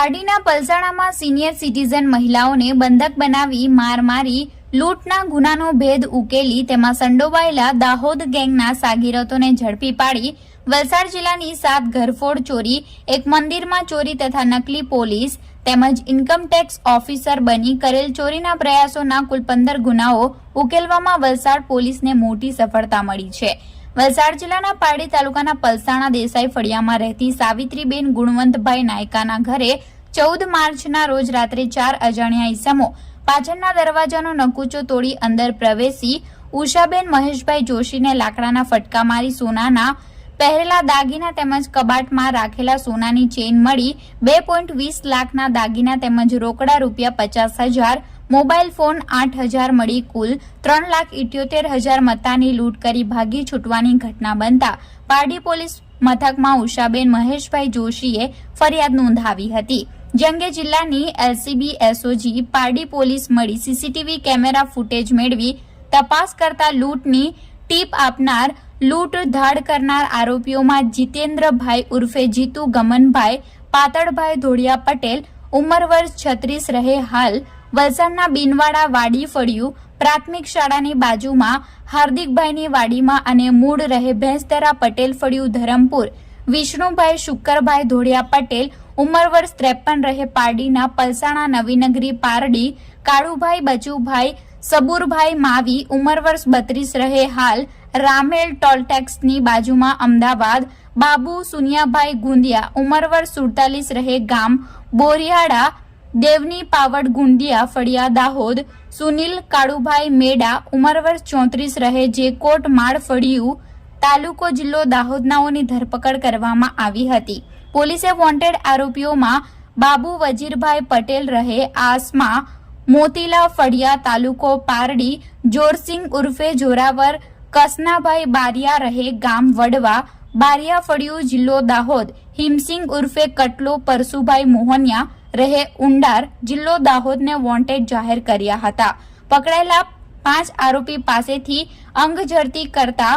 પારડીના પલસાણામાં senior citizen મહિલાઓને બંધક બનાવી માર મારી, લૂંટના ગુનાનો ભેદ ઉકેલી, તેમાં સંડોવાયેલા દાહોદ ગેંગના સાગીરતોને ઝડપી પાડી, વલસાડ જિલ્લાની સાત ઘરફોડ ચોરી, એક મંદિરમાં ચોરી તથા નકલી પોલીસ, તેમજ ઇન્કમટેક્સ ઓફિસર બની કરેલ ચોરીના પ્રયાસોના કુલ પંદર ગુનાઓ ઉકેલવામાં વલસાડ પોલીસને મોટી સફળતા મળી છે. વલસાડ જિલ્લાના પારડી તાલુકાના પલસાણા દેસાઈ ફળિયામાં રહેતી સાવિત્રીબેન ગુણવંતભાઈ નાયકાના ઘરે ચૌદ માર્ચના રોજ રાત્રે ચાર અજાણ્યા ઈસમો પાછળના દરવાજાનો નકુચો તોડી અંદર પ્રવેશી ઉષાબેન મહેશભાઈ જોશીને લાકડાના ફટકા મારી સોનાના પહેરેલા દાગીના તેમજ કબાટમાં રાખેલા સોનાની ચેઇન મળી બે પોઈન્ટ વીસ લાખના દાગીના તેમજ રોકડા રૂપિયા પચાસ હજાર મોબાઈલ ફોન આઠ હજાર મળી કુલ ત્રણ લાખ ઇઠ્યોતેર હજાર મતાની લૂંટ કરી ભાગી છૂટવાની ઘટના બનતા પારડી પોલીસ મથકમાં ઉષાબેન મહેશભાઈ જોશીએ ફરિયાદ નોંધાવી હતી. જે અંગે જિલ્લાની એલસીબી એસઓજી પારડી પોલીસ મળી સીસીટીવી કેમેરા ફૂટેજ મેળવી તપાસ કરતા લૂંટની ટીપ આપનાર, લૂંટ ધાડ કરનાર આરોપીઓમાં જીતેન્દ્રભાઈ ઉર્ફે જીતુ ગમનભાઈ, પાતળભાઈ ધોળિયા પટેલ ઉંમર વર્ષ છત્રીસ રહે હાલ વલસાડના બિનવાડા વાડી ફળિયું પ્રાથમિક શાળાની બાજુમાં હાર્દિકભાઈની વાડીમાં અને મૂળ રહે ભેંસદરા પટેલ ફળિયું ધરમપુર. વિષ્ણુભાઈ શુક્કરભાઈ ધોળિયા પટેલ ઉંમર વર્ષ ત્રેપન રહે પારડીના પલસાણા નવીનગરી પારડી. કાળુભાઈ બચુભાઈ, સબુરભાઈ માવી ઉંમર વર્ષ બત્રીસ રહે હાલ રામેલ ટોલટેક્સની બાજુમાં અમદાવાદ. બાબુ સુનિયાભાઈ ગુંદિયા ઉંમર વર્ષ સુડતાલીસ રહે ગામ બોરિયાડા દેવની પાવડ ગુંડિયા ફળિયા દાહોદ, સુનિલ કાળુભાઈ મેડા, ઉમરવર ચોત્રીસ રહે જે કોટ માળ ફળિયું, તાલુકો જિલ્લો દાહોદનાઓની ધરપકડ કરવામાં આવી હતી. પોલીસે વોન્ટેડ આરોપીઓમાં બાબુ વજીરભાઈ પટેલ રહે, આસમા, મોતીલા ફળિયા તાલુકો પારડી, જોરસિંગ ઉર્ફે જોરાવર, કસનાભાઈ બારિયા રહે, ગામ વડવા, બારિયા ફળિયું જિલ્લો દાહોદ હિમસિંગ ઉર્ફે કટલો, પરસુભાઈ મોહનિયા રહે ઉંડાર જિલ્લો દાહોદને વોન્ટેડ જાહેર કર્યા હતા. પકડાયેલા પાંચ આરોપી પાસેથી અંગ ઝડતી કરતા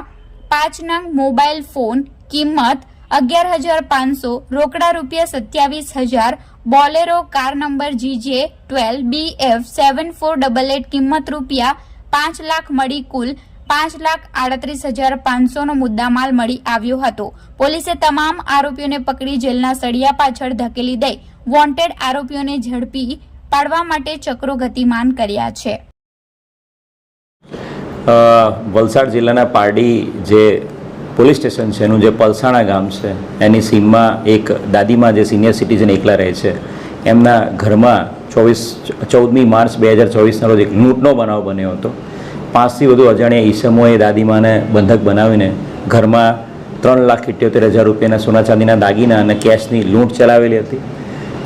પાંચ નંગ મોબાઈલ ફોન કિંમત અગિયાર હજાર પાંચસો, રોકડા રૂપિયા સત્યાવીસ હજાર, Bolero car number GJ twelve B F seven four double eight કિંમત રૂપિયા પાંચ લાખ મળી કુલ પાંચ લાખ આડત્રીસ હજાર પાંચસોનો મુદ્દામાલ મળી આવ્યો હતો. પોલીસે તમામ આરોપીઓને પકડી જેલના સળિયા પાછળ ધકેલી દઈ વોન્ટેડ આરોપીઓને ઝડપી પાડવા માટે ચક્રો ગતિમાન કર્યા છે. વલસાડ જિલ્લાના પારડી જે પોલીસ સ્ટેશન છે, એનું જે પલસાણા ગામ છે, એની સીમમાં એક દાદીમાં જે સિનિયર સિટીઝન એકલા રહે છે, એમના ઘરમાં ચોવીસ, ચૌદમી માર્ચ બે હજાર ચોવીસના રોજ એક લૂંટનો બનાવ બન્યો હતો. પાંચથી વધુ અજાણ્યા ઈસમોએ દાદીમાને બંધક બનાવીને ઘરમાં ત્રણ લાખ ઇઠ્યોતેર હજાર રૂપિયાના સોના ચાંદીના દાગીના અને કેશની લૂંટ ચલાવેલી હતી.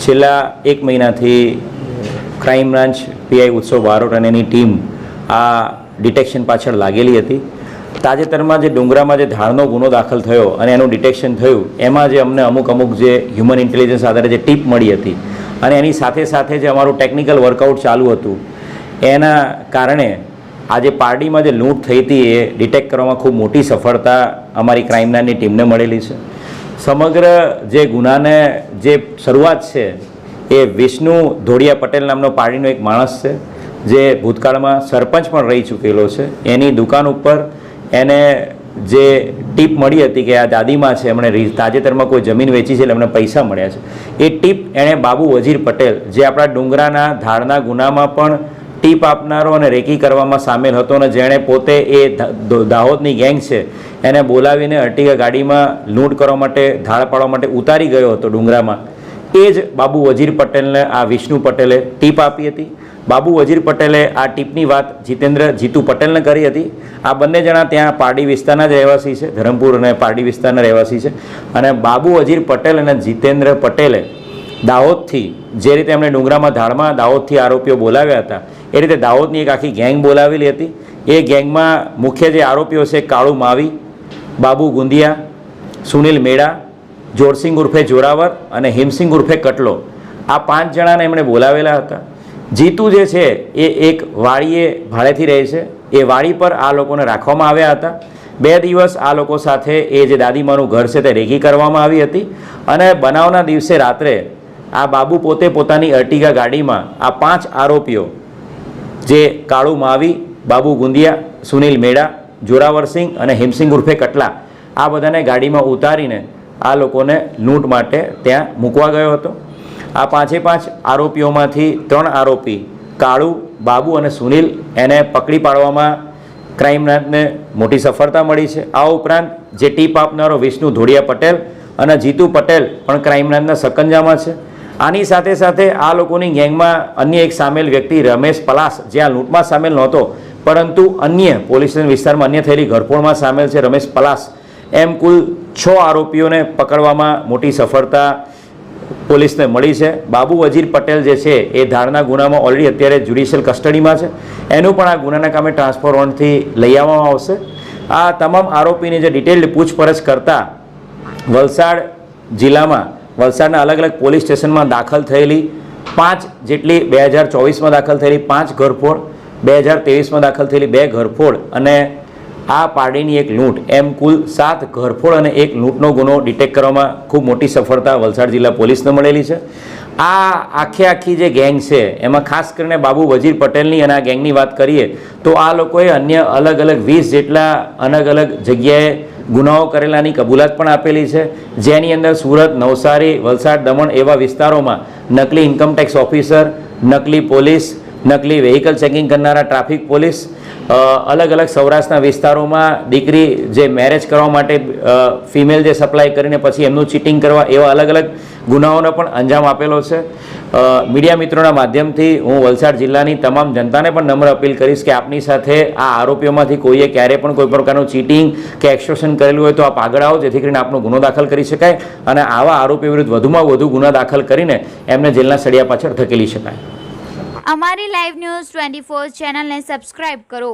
છેલ્લા એક મહિનાથી ક્રાઇમ બ્રાન્ચ પીઆઈ ઉત્સવ બારોટ અને એની ટીમ આ ડિટેક્શન પાછળ લાગેલી હતી. તાજેતરમાં જે ડુંગરામાં જે ધારનો ગુનો દાખલ થયો અને એનું ડિટેક્શન થયું, એમાં જે અમને અમુક અમુક જે હ્યુમન ઇન્ટેલિજન્સ આધારે જે ટીપ મળી હતી અને એની સાથે સાથે જે અમારું ટેકનિકલ વર્કઆઉટ ચાલુ હતું, એના કારણે આજે પાર્ટીમાં જે લૂંટ થઈ હતી એ ડિટેક્ટ કરવામાં ખૂબ મોટી સફળતા અમારી ક્રાઇમ બ્રાન્ચની ટીમને મળેલી છે. સમગ્ર જે ગુનાને જે શરૂઆત છે, એ વિષ્ણુ ધોળિયા પટેલ નામનો પાડીનો એક માણસ છે, જે ભૂતકાળમાં સરપંચ પણ રહી ચૂકેલો છે. એની દુકાન ઉપર એને જે ટીપ મળી હતી કે આ દાદીમાં છે, એમણે તાજેતરમાં કોઈ જમીન વેચી છે, એટલે એમને પૈસા મળ્યા છે. એ ટીપ એણે બાબુ વજીર પટેલ, જે આપણા ડુંગરાના ધારના ગુનામાં પણ ટીપ આપનારો અને રેકી કરવામાં સામેલ હતો અને જેણે પોતે એ દાહોદની ગેંગ છે, એને બોલાવીને અર્ટિગા ગાડીમાં લૂંટ કરવા માટે ધાળ પાડવા માટે ઉતારી ગયો હતો ડુંગરામાં. એ જ બાબુ વજીર પટેલને, આ વિષ્ણુ પટેલે ટીપ આપી હતી. બાબુ વજીર પટેલે આ ટીપની વાત જીતેન્દ્ર જીતુ પટેલને કરી હતી. આ બંને જણા ત્યાં પારડી વિસ્તારના જ રહેવાસી છે, ધરમપુર અને પારડી વિસ્તારના રહેવાસી છે. અને બાબુ વજીર પટેલ અને જીતેન્દ્ર પટેલે દાહોદથી જે રીતે એમણે ડુંગરામાં ધાડમાં દાહોદથી આરોપીઓ બોલાવ્યા હતા, એ રીતે દાહોદની એક આખી ગેંગ બોલાવેલી હતી. એ ગેંગમાં મુખ્ય જે આરોપીઓ છે કાળુ માવી, બાબુ ગુંદિયા સુનિલ મેડા જોરસિંગ ઉર્ફે જોરાવર અને હિમસિંગ ઉર્ફે કટલો. આ પાંચ જણાને એમણે બોલાવેલા હતા. જીતુ જે છે, એ એક વાડીએ ભાડેથી રહે છે. એ વાડી પર આ લોકોને રાખવામાં આવ્યા હતા. બે દિવસ આ લોકો સાથે એ જે દાદીમાનું ઘર છે તે રેગી કરવામાં આવી હતી અને બનાવના દિવસે રાત્રે આ બાબુ પોતે પોતાની અર્ટિગા ગાડીમાં આ પાંચ આરોપીઓ, જે કાળુ માવી, બાબુ ગુંદિયા, સુનિલ મેડા જોરાવરસિંહ અને હિમસિંહ ઉર્ફે કટલા, આ બધાને ગાડીમાં ઉતારીને આ લોકોને લૂંટ માટે ત્યાં મૂકવા ગયો હતો. આ પાંચે પાંચ આરોપીઓમાંથી ત્રણ આરોપી, કાળુ, બાબુ અને સુનિલ, એને પકડી પાડવામાં ક્રાઇમ મોટી સફળતા મળી છે. આ ઉપરાંત જે ટીપ આપનારો વિષ્ણુ ધોળિયા પટેલ અને જીતુ પટેલ પણ ક્રાઇમ બ્રાન્ચના સકંજામાં છે. આની સાથે સાથે આ લોકોની ગેંગમાં અન્ય એક સામેલ વ્યક્તિ રમેશ પલાસ, જે આ લૂંટમાં સામેલ નહોતો, પરંતુ અન્ય પોલીસ વિસ્તારમાં અન્ય થયેલી ઘરફોડમાં સામેલ છે રમેશ પલાસ. એમ કુલ છ આરોપીઓને પકડવામાં મોટી સફળતા પોલીસને મળી છે. બાબુ વજીર પટેલ જે છે એ ધારના ગુનામાં ઓલરેડી અત્યારે જ્યુડિશિયલ કસ્ટડીમાં છે. એનું પણ આ ગુનાના કામે ટ્રાન્સફર વોરંટથી લઈ આવવામાં આવશે. આ તમામ આરોપીની જે ડિટેલ્ડ પૂછપરછ કરતા વલસાડ જિલ્લામાં વલસાડના અલગ અલગ પોલીસ સ્ટેશનમાં દાખલ થયેલી પાંચ જેટલી બે હજાર ચોવીસમાં દાખલ થયેલી પાંચ ઘરફોડ, બે હજાર ત્રેવીસમાં દાખલ થયેલી બે ઘરફોડ અને આ પાર્ટીની એક લૂંટ. એમ કુલ સાત ઘરફોડ અને એક લૂંટનો ગુનો ડિટેક્ટ કરવામાં ખૂબ મોટી સફળતા વલસાડ જિલ્લા પોલીસને મળેલી છે. આ આખે આખી જે ગેંગ છે, એમાં ખાસ કરીને બાબુ વજીર પટેલની અને આ ગેંગની વાત કરીએ, તો આ લોકોએ અન્ય અલગ અલગ વીસ જેટલા અલગ અલગ જગ્યાએ ગુનાઓ કરેલાની કબૂલાત પણ આપેલી છે. જેની અંદર સુરત, નવસારી, વલસાડ, દમણ એવા વિસ્તારોમાં નકલી ઇન્કમટેક્સ ઓફિસર નકલી પોલીસ, નકલી વેહિકલ ચેકિંગ કરનારા ટ્રાફિક પોલીસ અલગ અલગ સૌરાષ્ટ્રના વિસ્તારોમાં દીકરી જે મેરેજ કરવા માટે ફિમેલ જે સપ્લાય કરીને પછી એમનું ચીટિંગ કરવા એવા અલગ અલગ ગુનાઓનો પણ અંજામ આપેલો છે. મીડિયા મિત્રોના માધ્યમથી હું વલસાડ જિલ્લાની તમામ જનતાને પણ નમ્ર અપીલ કરીશ કે આપની સાથે આ આરોપીઓમાંથી કોઈએ ક્યારેય પણ કોઈ પ્રકારનું ચીટિંગ કે એક્સટોર્શન કરેલું હોય તો આપ આગળ આવો, જેથી કરીને આપનો ગુનો દાખલ કરી શકાય અને આવા આરોપીઓ વિરુદ્ધ વધુમાં વધુ ગુના દાખલ કરીને એમને જેલના સળિયા પાછળ ધકેલી શકાય. અમારી લાઈવ ન્યૂઝ ટ્વેન્ટી ફોર ચેનલને સબસ્ક્રાઇબ કરો.